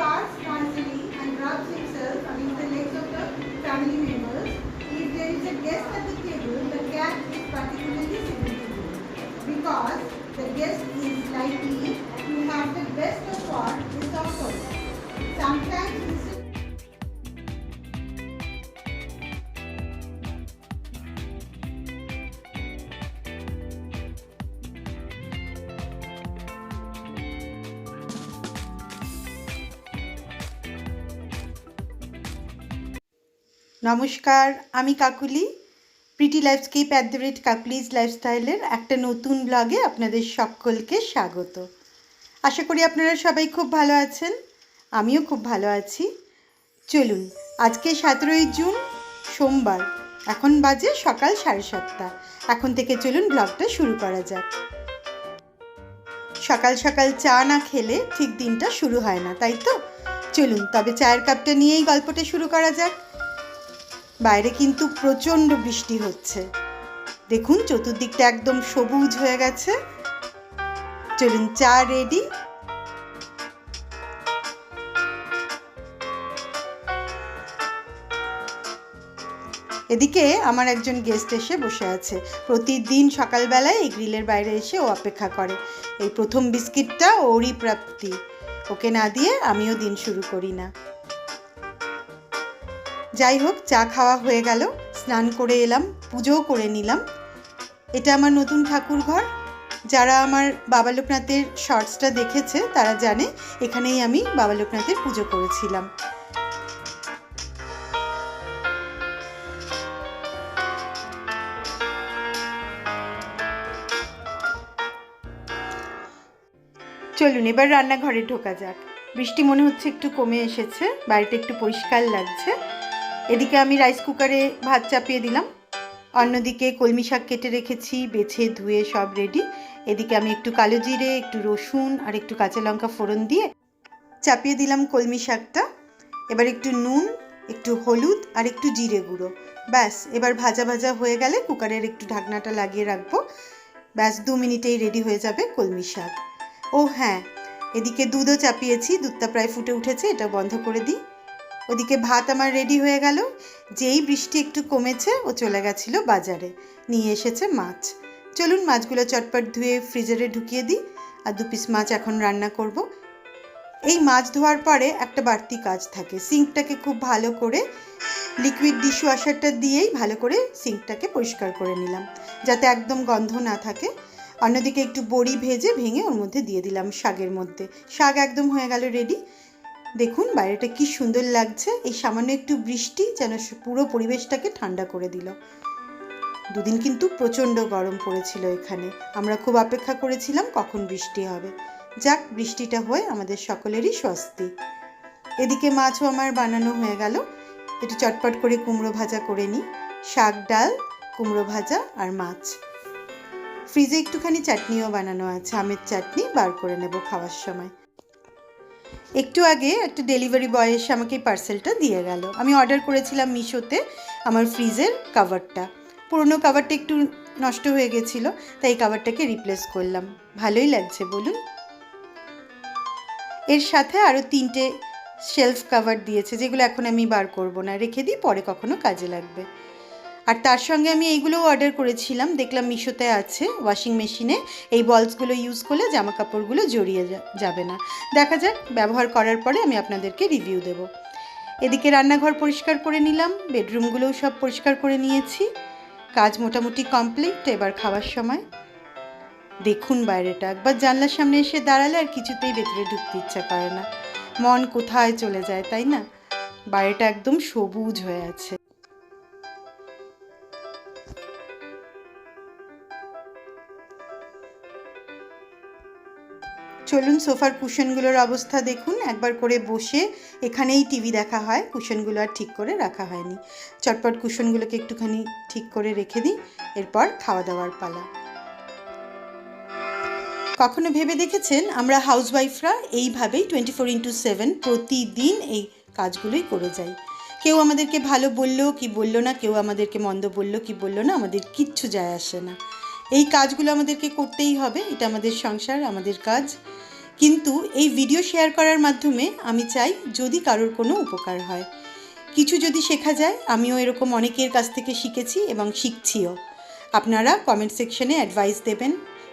constantly and rubs himself against the legs of the family members. If there is a guest at the table, the cat is particularly sensitive because the guest is likely নমস্কার, আমি Kakuli pretty lifescape at the rate Kakuli's লাইফস্টাইলের একটা নতুন ব্লগে আপনাদের সকলকে স্বাগত। আশা করি আপনারা সবাই খুব ভালো আছেন, আমিও খুব ভালো আছি। চলুন, আজকে সতেরোই জুন, সোমবার, এখন বাজে সকাল সাড়ে সাতটা। এখন থেকে চলুন ব্লগটা শুরু করা যাক। সকাল সকাল চা না খেলে ঠিক দিনটা শুরু হয় না, তাই তো? চলুন, তবে চায়ের কাপটা নিয়েই গল্পটা শুরু করা যাক। বাইরে কিন্তু প্রচণ্ড বৃষ্টি হচ্ছে। দেখুন, চতুর্দিকটা একদম সবুজ হয়ে গেছে। চলুন, চা রেডি এদিকে আমার একজন গেস্ট এসে বসে আছে। প্রতিদিন সকালবেলায় এই গ্রিলের বাইরে এসে ও অপেক্ষা করে। এই প্রথম বিস্কিটটা ওরই প্রাপ্তি। ওকে না দিয়ে আমিও দিন শুরু করি না। যাই হোক, চা খাওয়া হয়ে গেল। স্নান করে এলাম, পুজোও করে নিলাম। এটা আমার নতুন ঠাকুর ঘর যারা আমার বাবা লোকনাথের শর্টসটা দেখেছে, তারা জানে, এখানেই আমি বাবা লোকনাথের পুজো করেছিলাম। চলুন, এবার রান্নাঘরে ঢোকা যাক। বৃষ্টি মনে হচ্ছে একটু কমে এসেছে, বাড়িটা একটু পরিষ্কার লাগছে। এদিকে আমি রাইস কুকারে ভাত চাপিয়ে দিলাম। অন্যদিকে কলমি শাক কেটে রেখেছি, বেছে ধুয়ে সব রেডি এদিকে আমি একটু কালো জিরে, একটু রসুন আর একটু কাঁচা লঙ্কা ফোড়ন দিয়ে চাপিয়ে দিলাম কলমি শাকটা। এবার একটু নুন, একটু হলুদ আর একটু জিরে গুঁড়ো। ব্যাস, এবার ভাজা ভাজা হয়ে গেলে কুকারের একটু ঢাকনাটা লাগিয়ে রাখব। ব্যাস, দু মিনিটেই রেডি হয়ে যাবে কলমি শাক। ও হ্যাঁ এদিকে দুধও চাপিয়েছি, দুধটা প্রায় ফুটে উঠেছে, এটা বন্ধ করে দিই। ওদিকে ভাত আমার রেডি হয়ে গেল। যেই বৃষ্টি একটু কমেছে, ও চলে গেছিল বাজারে। নিয়ে এসেছে মাছ। চলুন মাছগুলো চটপট ধুয়ে ফ্রিজারে ঢুকিয়ে দিই। আর দু পিস মাছ এখন রান্না করব। এই মাছ ধোয়ার পরে একটা বাড়তি কাজ থাকে। সিঙ্কটাকে খুব ভালো করে লিকুইড ডিশ ওয়াশারটা দিয়েই ভালো করে সিঙ্কটাকে পরিষ্কার করে নিলাম। যাতে একদম গন্ধ না থাকে। অন্যদিকে একটু বড়ি ভেজে ভেঙে ওর মধ্যে দিয়ে দিলাম শাকের মধ্যে। শাক একদম হয়ে গেল রেডি দেখুন, বাইরেটা কি সুন্দর লাগছে। এই সামান্য একটু বৃষ্টি যেন পুরো পরিবেশটাকে ঠান্ডা করে দিল। দুদিন কিন্তু প্রচণ্ড গরম পড়েছিল এখানে। আমরা খুব অপেক্ষা করেছিলাম কখন বৃষ্টি হবে। যাক, বৃষ্টিটা হয়ে আমাদের সকলেরই স্বস্তি। এদিকে মাছও আমার বানানো হয়ে গেল। একটু চটপট করে কুমড়ো ভাজা করে নিই। শাক, ডাল, কুমড়ো ভাজা আর মাছ। ফ্রিজে একটুখানি চাটনিও বানানো আছে। আমের চাটনি বার করে নেব খাওয়ার সময়। একটু আগে একটা ডেলিভারি বয় এসে আমাকে এই পার্সেলটা দিয়ে গেল। আমি অর্ডার করেছিলাম মিশোতে আমার ফ্রিজের কাভারটা পুরনো কাভারটা একটু নষ্ট হয়ে গেছিল, তাই এই কাভারটাকে রিপ্লেস করলাম। ভালোই লাগছে, বলুন। এর সাথে আরও তিনটে শেলফ কাভার দিয়েছে, যেগুলো এখন আমি বার করব না। রেখে দিই, পরে কখনো কাজে লাগবে। আর তার সঙ্গে আমি এইগুলোও অর্ডার করেছিলাম। দেখলাম মিশোতে আছে ওয়াশিং মেশিনে এই বলসগুলো ইউজ করলে জামা কাপড়গুলো জড়িয়ে যাবে না। দেখা যাক, ব্যবহার করার পরে আমি আপনাদেরকে রিভিউ দেব। এদিকে রান্নাঘর পরিষ্কার করে নিলাম বেডরুমগুলোও সব পরিষ্কার করে নিয়েছি। কাজ মোটামুটি কমপ্লিট এবার খাওয়ার সময়। দেখুন বাইরেটা, একবার জানলার সামনে এসে দাঁড়ালে আর কিছুতেই ভেতরে ঢুকতে ইচ্ছা করে না। মন কোথায় চলে যায়, তাই না? বাইরেটা একদম সবুজ হয়ে আছে। চলুন সোফার কুশনগুলোর অবস্থা দেখুন। একবার করে বসে এখানেই টিভি দেখা হয়। কুশনগুলো আর ঠিক করে রাখা হয়নি। চটপট কুশনগুলোকে একটুখানি ঠিক করে রেখে দিই। এরপর খাওয়া দাওয়ার পালা। কখনো ভেবে দেখেছেন? আমরা হাউসওয়াইফরা এইভাবেই টোয়েন্টি ফোর ইন্টু সেভেন প্রতিদিন এই কাজগুলোই করে যাই। কেউ আমাদেরকে ভালো বলল কি বলল না? কেউ আমাদেরকে মন্দ বলল কি বলল না? আমাদের কিচ্ছু যায় আসে না। এই কাজগুলো আমাদেরকে করতেই হবে, এটা আমাদের সংসার, আমাদের কাজ। কিন্তু এই ভিডিও শেয়ার করার মাধ্যমে আমি চাই যদি কারোর কোনো উপকার হয়। কিছু যদি শেখা যায়, আমিও এরকম অনেকের কাছ থেকে শিখেছি এবং শিখছিও। আপনারা কমেন্ট সেকশনে অ্যাডভাইস দেবেন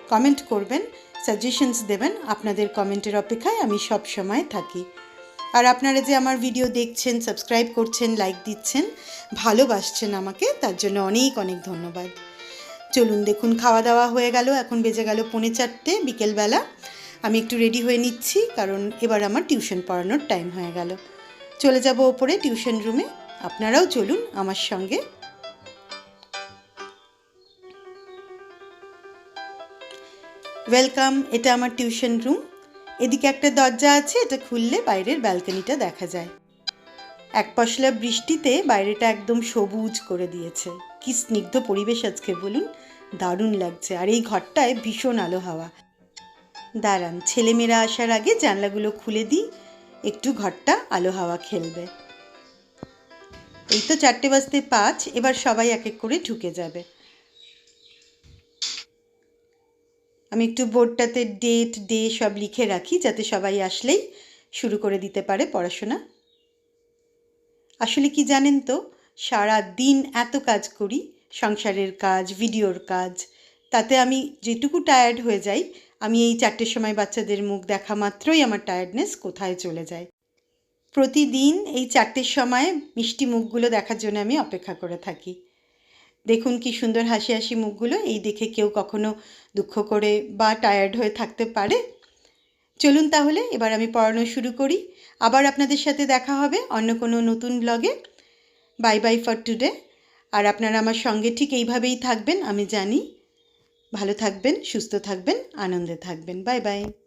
কমেন্ট করবেন সাজেশনস দেবেন, আপনাদের কমেন্টের অপেক্ষায় আমি সব সময় থাকি। আর আপনারা যে আমার ভিডিও দেখছেন সাবস্ক্রাইব করছেন লাইক দিচ্ছেন, ভালোবাসছেন আমাকে, তার জন্য অনেক অনেক ধন্যবাদ। চলুন দেখুন, খাওয়া দাওয়া হয়ে গেল, এখন বেজে গেল পৌনে চারটে, বিকেলবেলা। আমি একটু রেডি হয়ে নিচ্ছি, কারণ এবার আমার টিউশন পড়ানোর টাইম হয়ে গেল। চলে যাব ওপরে টিউশন রুমে। আপনারাও চলুন আমার সঙ্গে। ওয়েলকাম, এটা আমার টিউশন রুম। এদিকে একটা দরজা আছে, এটা খুললে বাইরের ব্যালকনিটা দেখা যায়। এক পশলা বৃষ্টিতে বাইরেটা একদম সবুজ করে দিয়েছে। কি স্নিগ্ধ পরিবেশ আজকে বলুন? দারুণ লাগছে। আর এই ঘরটায় ভীষণ আলো হাওয়া। দাঁড়ান, ছেলেমেয়েরা আসার আগে জানলাগুলো খুলে দিই। একটু ঘরটা আলো হাওয়া খেলবে। এই তো চারটে বাজতে পাঁচ, এবার সবাই এক এক করে ঢুকে যাবে। আমি একটু বোর্ডটাতে ডেট, ডে সব লিখে রাখি, যাতে সবাই আসলেই শুরু করে দিতে পারে পড়াশোনা। আসলে কি জানেন তো সারা দিন এত কাজ করি, সংসারের কাজ, ভিডিওর কাজ। তাতে আমি যেটুকু টায়ার্ড হয়ে যাই, আমি এই চারটের সময় বাচ্চাদের মুখ দেখা মাত্রই আমার টায়ার্ডনেস কোথায় চলে যায়। প্রতিদিন এই চারটের সময় মিষ্টি মুখগুলো দেখার জন্য আমি অপেক্ষা করে থাকি। দেখুন কি সুন্দর হাসি হাসি মুখগুলো, এই দেখে কেউ কখনো দুঃখ করে বা টায়ার্ড হয়ে থাকতে পারে। চলুন তাহলে এবার আমি পড়ানো শুরু করি। আবার আপনাদের সাথে দেখা হবে অন্য কোনো নতুন ব্লগে বাই বাই ফর টুডে আর আপনারা আমার সঙ্গে ঠিক এইভাবেই থাকবেন, আমি জানি। ভালো থাকবেন, সুস্থ থাকবেন, আনন্দে থাকবেন। Bye bye